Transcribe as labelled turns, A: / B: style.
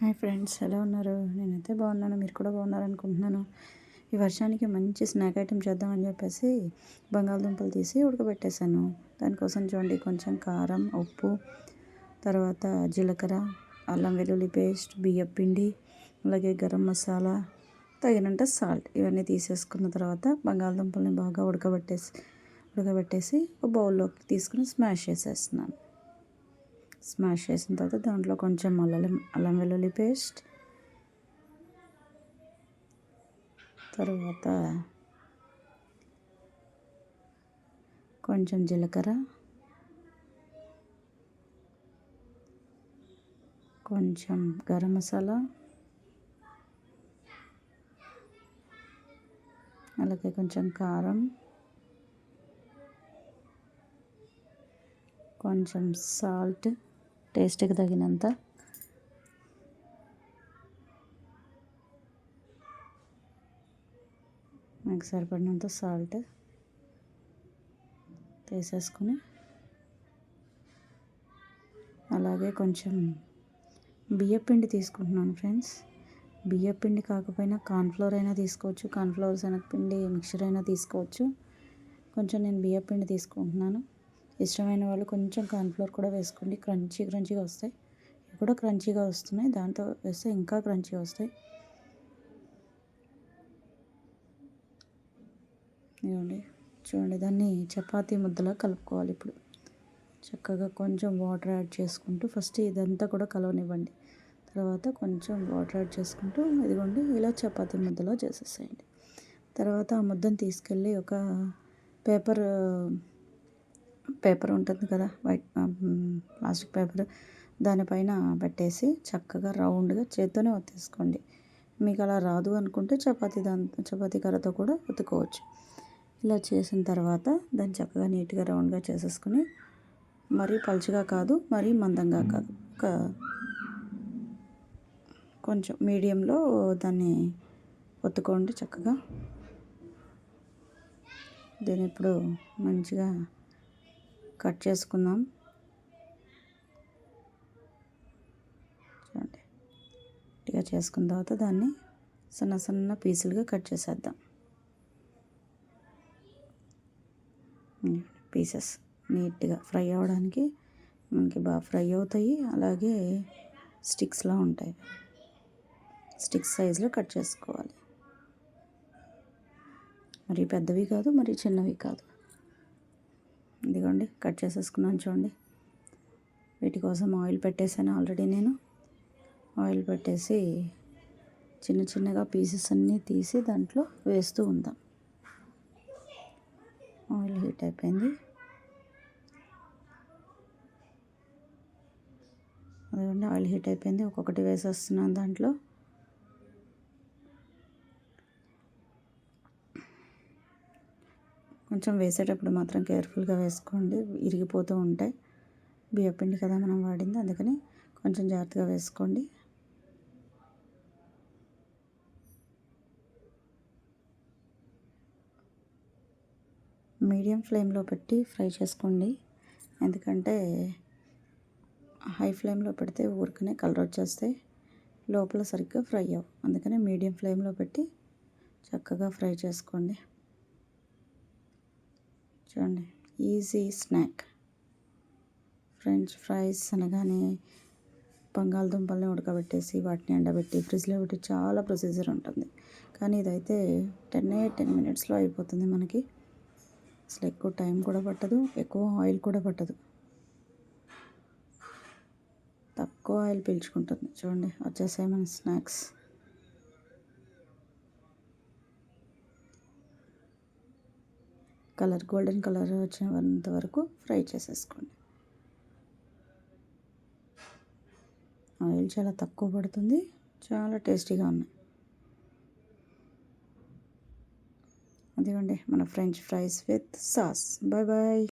A: Hi friends ఎలా ఉన్నారు? నేనైతే బాగున్నాను మీరు కూడా బాగున్నారు అనుకుంటున్నాను ఈ వర్షానికి మంచి స్నాక్ ఐటెం చేద్దామని చెప్పేసి బంగాళదుంపలు తీసి ఉడకబెట్టేశాను. దానికోసం చూడండి కొంచెం కారం ఉప్పు తర్వాత జీలకర్ర అల్లం వెల్లుల్లి పేస్ట్ బియ్యం పిండి అలాగే గరం మసాలా తగినంత సాల్ట్ ఇవన్నీ తీసేసుకున్న తర్వాత బంగాళదుంపల్ని బాగా ఉడకబెట్టేసి ఉడకబెట్టేసి ఒక బౌల్లోకి తీసుకుని స్మాష్ చేసేస్తున్నాను. స్మాష్ చేసిన తర్వాత దాంట్లో కొంచెం అల్లం అల్లం వెల్లుల్లి పేస్ట్. తర్వాత కొంచెం జీలకర్ర. కొంచెం గరం మసాలా. అలాగే కొంచెం కారం. కొంచెం సాల్ట్. టేస్ట్కి తగినంత నాకు సరిపడినంత సాల్ట్ వేసేసుకుని అలాగే కొంచెం బియ్యపిండి తీసుకుంటున్నాను ఫ్రెండ్స్. బియ్యపిండి కాకపోయినా కార్న్ఫ్లోర్ అయినా తీసుకోవచ్చు కార్న్ఫ్లోర్ శనగపిండి మిక్చర్ అయినా తీసుకోవచ్చు. కొంచెం నేను బియ్యపిండి తీసుకుంటున్నాను. ఇష్టమైన వాళ్ళు కొంచెం కార్న్ఫ్లోర్ కూడా వేసుకోండి. క్రంచీ క్రంచీగా వస్తాయి. ఇవి కూడా క్రంచీగా వస్తున్నాయి. దాంతో వేస్తే ఇంకా క్రంచీగా వస్తాయి. ఇవ్వండి చూడండి దాన్ని చపాతీ ముద్దలా కలుపుకోవాలి ఇప్పుడు. చక్కగా కొంచెం వాటర్ యాడ్ చేసుకుంటూ ఫస్ట్ ఇదంతా కూడా కలవనివ్వండి. తర్వాత కొంచెం వాటర్ యాడ్ చేసుకుంటూ ఇదిగోండి ఇలా చపాతీ ముద్దలో చేసేసేయండి. తర్వాత ఆ ముద్దను తీసుకెళ్ళి ఒక పేపర్ పేపర్ ఉంటుంది కదా వైట్ ప్లాస్టిక్ పేపర్. దానిపైన పెట్టేసి చక్కగా రౌండ్గా చేత్తోనే ఒత్తేసుకోండి. మీకు అలా రాదు అనుకుంటే చపాతీ దాంతో చపాతీ కర్రతో కూడా ఉతుకోవచ్చు ఇలా చేసిన తర్వాత దాన్ని చక్కగా నీట్గా రౌండ్గా చేసేసుకుని మరీ పలుచగా కాదు మరీ మందంగా కాదు. ఒక కొంచెం మీడియంలో దాన్ని ఒత్తుకోండి చక్కగా. దీని ఇప్పుడు మంచిగా కట్ చేసుకుందాం. చూడండి. గట్టిగా చేసుకున్న తర్వాత దాన్ని సన్న సన్న పీసులుగా కట్ చేసేద్దాం. పీసెస్ నీట్గా ఫ్రై అవ్వడానికి మనకి బాగా ఫ్రై అవుతాయి. అలాగే స్టిక్స్లా ఉంటాయి. స్టిక్స్ సైజులో కట్ చేసుకోవాలి. మరి పెద్దవి కాదు మరి చిన్నవి కాదు. ఇదిగోండి కట్ చేసేసుకున్నాను చూడండి. వీటి కోసం ఆయిల్ పెట్టేసాను ఆల్రెడీ నేను. ఆయిల్ పెట్టేసి చిన్న చిన్నగా పీసెస్ అన్నీ తీసి దాంట్లో వేస్తూ ఉందాం. ఆయిల్ హీట్ అయిపోయింది. అదిగోండి ఆయిల్ హీట్ అయిపోయింది. ఒక్కొక్కటి వేసేస్తున్నాను దాంట్లో. కొంచెం వేసేటప్పుడు మాత్రం కేర్ఫుల్గా వేసుకోండి. ఇరిగిపోతూ ఉంటాయి. బియ్యపిండి కదా మనం వాడింది. అందుకని కొంచెం జాగ్రత్తగా వేసుకోండి. మీడియం ఫ్లేమ్లో పెట్టి ఫ్రై చేసుకోండి. ఎందుకంటే హై ఫ్లేమ్లో పెడితే ఊరికనే కలర్ వచ్చేస్తాయి. లోపల సరిగ్గా ఫ్రై అవ్వు అందుకని మీడియం ఫ్లేమ్లో పెట్టి చక్కగా ఫ్రై చేసుకోండి. చూడండి. ఈజీ స్నాక్ ఫ్రెంచ్ ఫ్రైస్ అనగానే బంగాళదుంపల్ని ఉడకబెట్టేసి వాటిని ఎండబెట్టి ఫ్రిడ్జ్లో పెట్టి చాలా ప్రొసీజర్ ఉంటుంది. కానీ ఇదైతే టెన్ టెన్ మినిట్స్లో అయిపోతుంది మనకి. అసలు ఎక్కువ టైం కూడా పట్టదు ఎక్కువ ఆయిల్ కూడా పట్టదు. తక్కువ ఆయిల్ పీల్చుకుంటుంది. చూడండి వచ్చేసాయి మన స్నాక్స్ కలర్ గోల్డెన్ కలర్ వచ్చినంత వరకు ఫ్రై చేసేసుకోండి. ఆయిల్ చాలా తక్కువ పడుతుంది చాలా టేస్టీగా ఉన్నాయి. అదిగోండి మన French fries with sauce. Bye bye